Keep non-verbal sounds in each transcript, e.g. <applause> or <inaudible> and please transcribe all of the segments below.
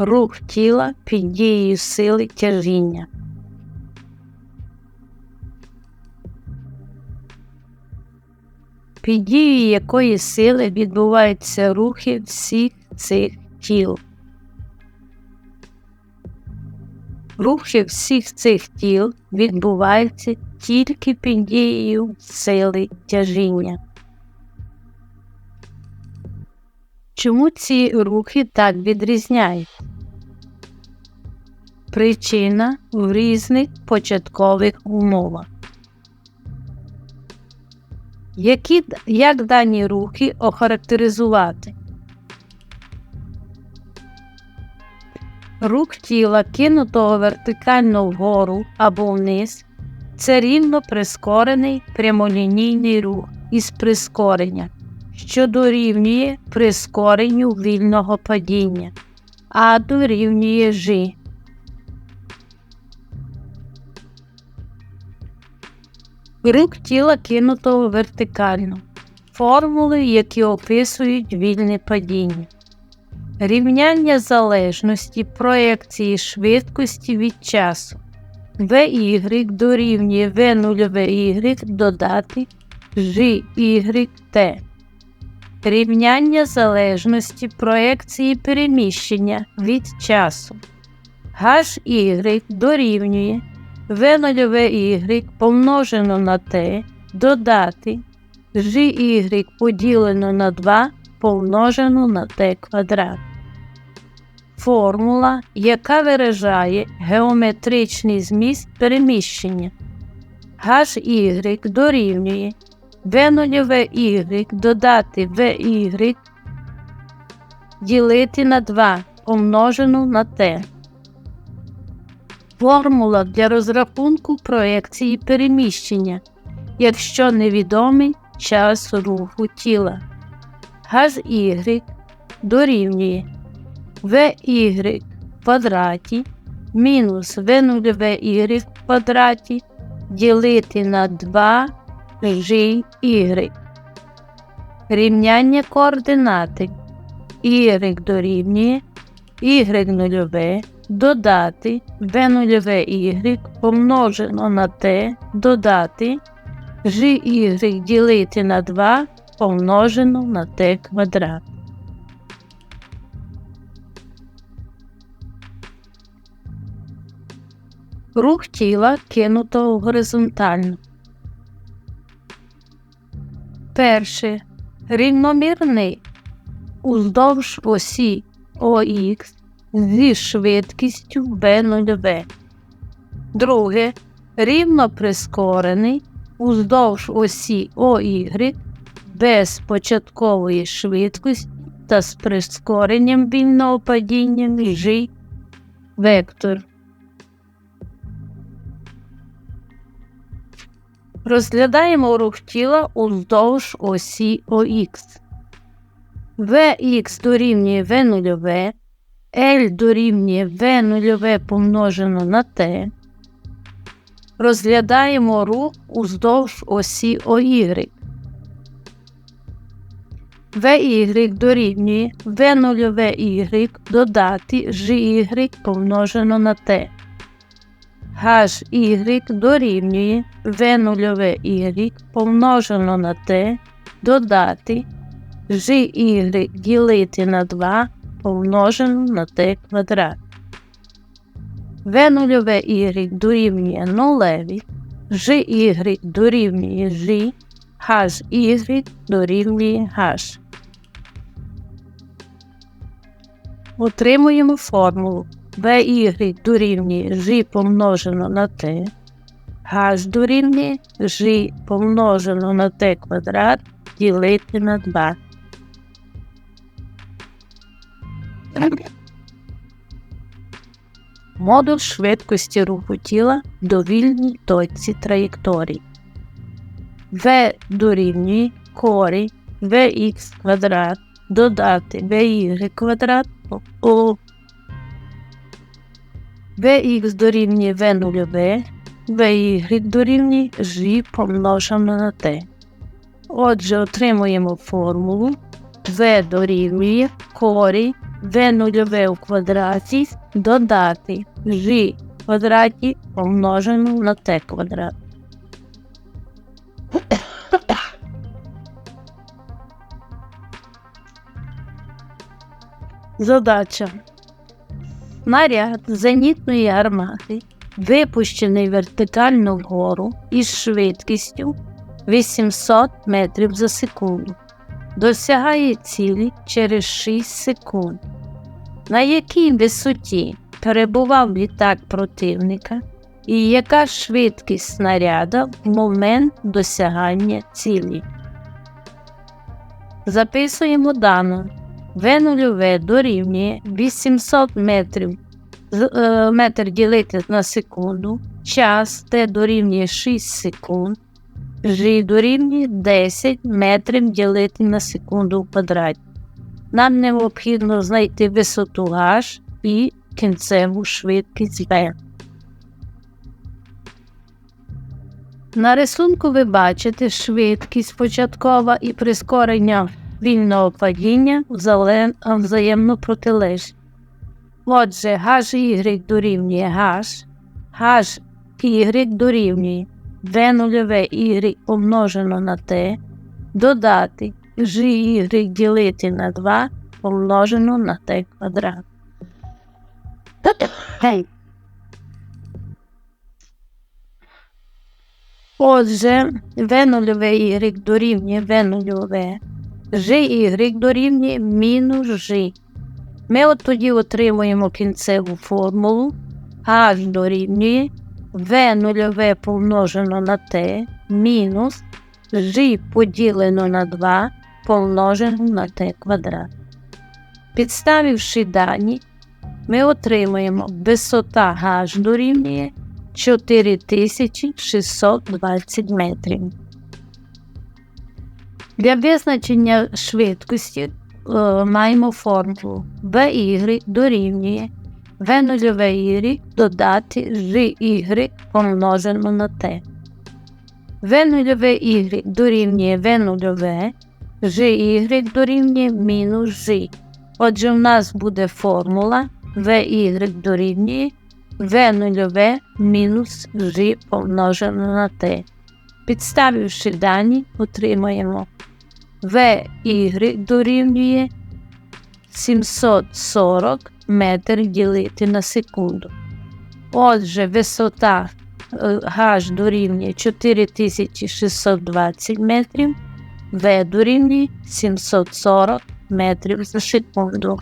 рух тіла під дією сили тяжіння. Під дією якої сили відбуваються рухи всіх цих тіл. Рухи всіх цих тіл відбуваються тільки під дією сили тяжіння. Чому ці рухи так відрізняють? Причина в різних початкових умовах. Які, Як дані рухи охарактеризувати? Рух тіла, кинутого вертикально вгору або вниз, це рівно прискорений прямолінійний рух із прискорення, що дорівнює прискоренню вільного падіння, а дорівнює G. Рух тіла кинутого вертикально. Формули, які описують вільне падіння. Рівняння залежності проекції швидкості від часу. VY дорівнює V0VY додати GYT. Рівняння залежності проекції переміщення від часу. HY дорівнює V0VY помножено на T додати GY поділено на 2 помножено на T квадрат формула, яка виражає геометричний зміст переміщення. HY дорівнює V0y додати VY ділити на 2 помножену на T. Формула для розрахунку проекції переміщення, якщо невідомий час руху тіла. HY дорівнює VY в квадраті мінус V0VY в квадраті ділити на 2 GY. Рівняння координати y дорівнює y0 додати V0Y помножено на t додати GY ділити на 2 помножено на t квадрат. Рух тіла кинуто горизонтально. Перше. Рівномірний уздовж осі ОХ зі швидкістю V0V. Друге. Рівно прискорений уздовж осі ОY без початкової швидкості та з прискоренням вільного падіння G вектор. Розглядаємо рух тіла уздовж осі ОХ. Vx дорівнює V0, L дорівнює V0 помножено на T. Розглядаємо рух уздовж осі OY. VY дорівнює V0Y додати GY помножено на T. HY дорівнює V0Y помножено на T додати GY ділити на 2 помножено на T квадрат. V0Y дорівнює 0, GY дорівнює G, HY дорівнює H. Отримуємо формулу VY дорівнює G помножено на T, H дорівнює G помножено на T квадрат ділити на 2. Модуль швидкості руху тіла в довільній точці траєкторії. V дорівнює корі Vx квадрат додати Vy квадрат у Vx дорівнює V0V, Vy дорівнює G помножено на T. Отже, отримуємо формулу V дорівнює корі v нульове у квадраті додати g в квадраті помножено на t квадрат. Задача. Снаряд зенітної гармати, випущений вертикально вгору із швидкістю 800 метрів за секунду, досягає цілі через 6 секунд. На якій висоті перебував літак противника і яка швидкість снаряда в момент досягання цілі? Записуємо дану. В нульове дорівнює 800 метрів е, метр ділити на секунду, час Т дорівнює 6 секунд, G дорівнює 10 метрів ділити на секунду в квадраті. Нам необхідно знайти висоту H і кінцеву швидкість V. На рисунку ви бачите швидкість початкова і прискорення вільного падіння взаємно протилежні. Отже, HY дорівнює H, HY дорівнює V нульове Y помножено на T, додати GY ділити на 2 помножено на T квадрат. Отже, В нульове Y дорівнює В нульове, GY дорівнює мінус G. Ми от тоді отримуємо кінцеву формулу H дорівнює В нульове помножено на T мінус G поділено на 2 помножено на T квадрат. Підставивши дані, ми отримуємо висота H дорівнює 4620 метрів. Для визначення швидкості е, маємо формулу VY дорівнює V нульове Y додати GY помножено на. V нульове Y дорівнює V нульове, GY дорівнює мінус G. Отже, в нас буде формула VY дорівнює В нульове мінус G помножено на T. Підставивши дані, отримаємо VY дорівнює 740 метрів ділити на секунду. Отже, висота е, H дорівнює 4620 метрів, V дорівнює 740 метрів за секунду.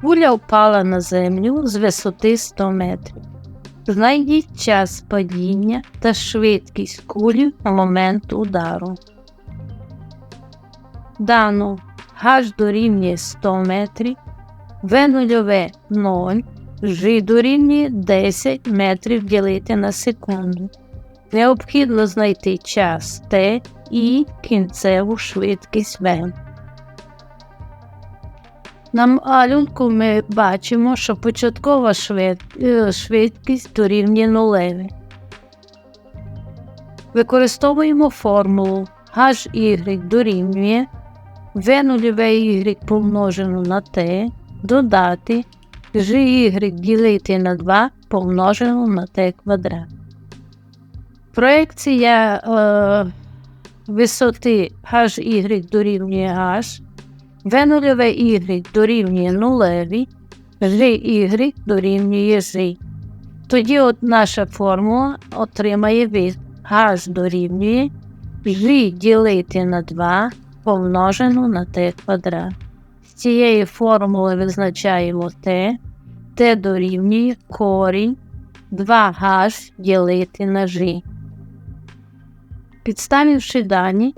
Куля впала на землю з висоти 100 метрів. Знайдіть час падіння та швидкість кулі на момент удару. Дану H дорівнює 100 метрів, В нульове 0, G дорівнює 10 метрів ділити на секунду. Необхідно знайти час T і кінцеву швидкість В. На малюнку ми бачимо, що початкова е, швидкість дорівнює нулеві. Використовуємо формулу HY дорівнює V нульове Y помножено на T, додати GY ділити на 2 помножено на T квадрат. Проекція е, висоти HY дорівнює H В нульове Y дорівнює нулеві, GY дорівнює G. Тоді от наша формула отримає від H дорівнює G ділити на 2 помножено на t квадрат. З цієї формули визначаємо t, t дорівнює корінь 2h ділити на g. Підставивши дані,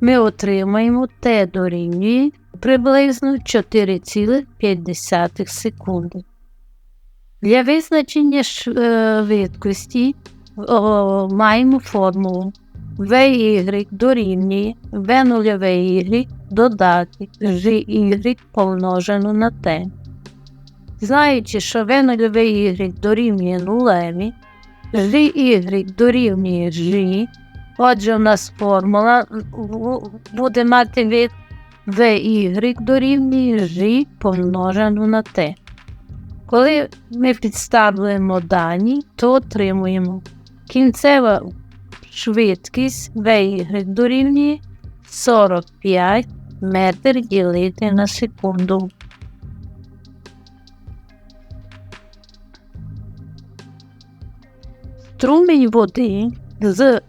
ми отримаємо t дорівнює приблизно 4,5 секунди. Для визначення швидкості о, маємо формулу VY дорівнює V нульове Y додати GY помножено на T. Знаючи, що V нульове Y дорівнює нулеві, GY дорівнює G, Отже, у нас формула буде мати від VY дорівнює G помножено на T. Коли ми підставляємо дані, то отримуємо кінцева швидкість VY дорівнює 45 метр ділити на секунду. Струмінь води з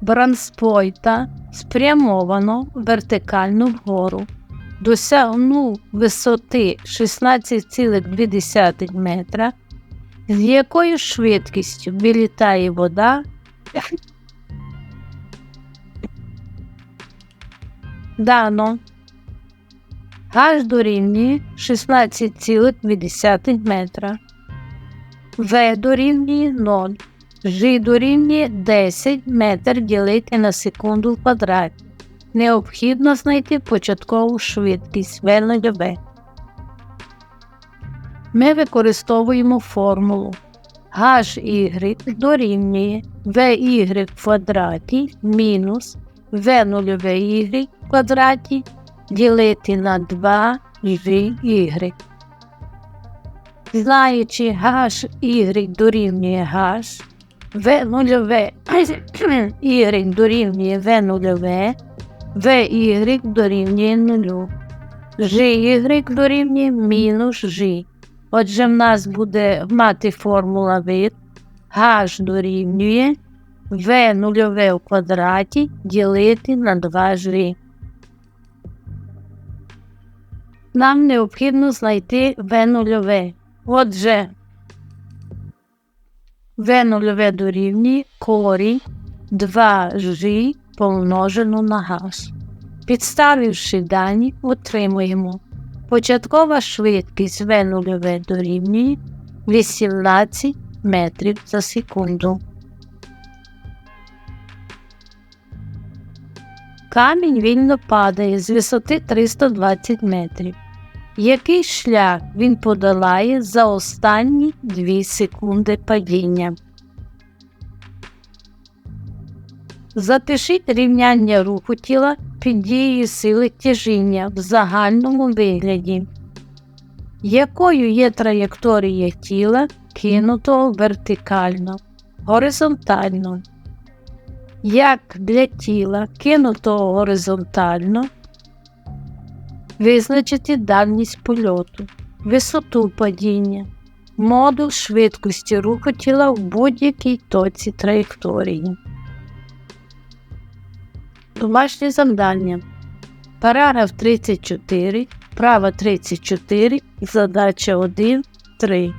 бранспойта спрямовано вертикально вгору. Досягнув висоти 16,2 метра, з якою швидкістю вилітає вода. Дано H дорівнює 16,2 метра. В дорівнює 0. G дорівнює 10 метр ділити на секунду в квадраті. Необхідно знайти початкову швидкість В нульове. Ми використовуємо формулу HY дорівнює VY в квадраті мінус В нульове Y в квадраті ділити на 2 GY. Знаючи HY дорівнює H, В нульове <coughs> Y дорівнює В нульове, VY дорівнює нулю. GY дорівнює мінус G. Отже, в нас буде мати формула від H дорівнює В нульове в квадраті ділити на 2G. Нам необхідно знайти В нульове. Отже, В нульове дорівнює корінь 2G помножено на H. Підставивши дані, отримуємо початкова швидкість В нульове дорівнює 18 метрів за секунду. Камінь вільно падає з висоти 320 метрів. Який шлях він подолає за останні 2 секунди падіння? Запишіть рівняння руху тіла під дією сили тяжіння в загальному вигляді. Якою є траєкторія тіла, кинутого вертикально, горизонтально? Як для тіла, кинутого горизонтально, визначити дальність польоту, висоту падіння, модуль швидкості руху тіла в будь-якій точці траєкторії. Домашнє завдання. Параграф 34, право 34, задача 1, 3.